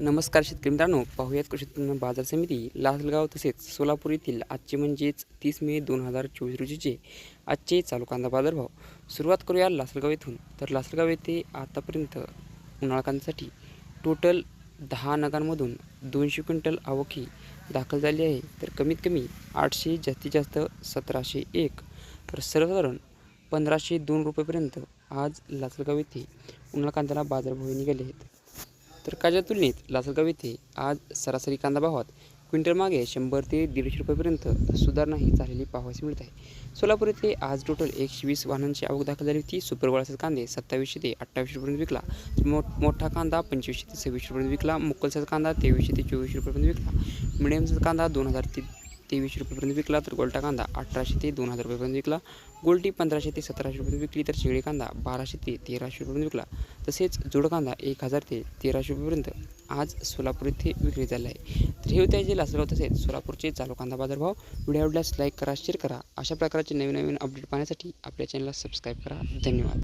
नमस्कार शेतकरी मित्रांनो पाहूयात कृषी उत्पन्न बाजार समिती लासलगाव तसेच सोलापूर येथील आजचे म्हणजेच तीस मे दोन हजार चोवीस रोजीचे आजचे चालू कांदा बाजारभाव. सुरुवात करूया लासलगाव येथून. तर लासलगाव येथे आतापर्यंत उन्हाळा कांद्यासाठी टोटल दहा नगांमधून दोनशे क्विंटल आवक ही दाखल झाली आहे. तर कमीत कमी आठशे जास्तीत जास्त सतराशे एक. तर सर्वसाधारण पंधराशे दोन रुपयेपर्यंत आज लासलगाव येथे उन्हाळा कांद्याला बाजारभाव निघाले आहेत. तर कालच्या तुलनेत लासलगाव येथे आज सरासरी कांदा भावात क्विंटलमागे शंभर ते दीडशे रुपयेपर्यंत सुधारणा ही झालेली पाहावयास मिळत आहे. सोलापूर येथे आज टोटल एकशे वीस वाहनांची आवक दाखल झाली होती. सुपरवाळाचे कांदे सत्तावीसशे ते अठ्ठावीसशे रुपयांपर्यंत विकला. मो मोठा कांदा पंचवीसशे ते सव्वीसशे रुपयांपर्यंत विकला. मुक्कलचा कांदा तेवीसशे ते चोवीसशे रुपयेपर्यंत विकला. मिडियमचा कांदा दोन हजार ते तेवीसशे रुपयेपर्यंत विकला तर गोल्टा कांदा अठराशे ते दोन हजार रुपयेपर्यंत विकला. गोल्टी पंधराशे ते सतराशे रुपये विकली तर शेळी कांदा बाराशे ते तेराशे रुपयेपर्यंत विकला. तसेच जोड कांदा एक हजार ते तेराशे रुपयेपर्यंत आज सोलापूर येथे विक्री झाली आहे. तर हे होते जे लासलगाव तसेच सोलापूरचे चालू कांदा बाजारभाव व्हिडिओ आवडल्यास लाईक करा शेअर करा. अशा प्रकारचे नवीन नवीन अपडेट पाहण्यासाठी आपल्या चॅनलला सबस्क्राईब करा. धन्यवाद.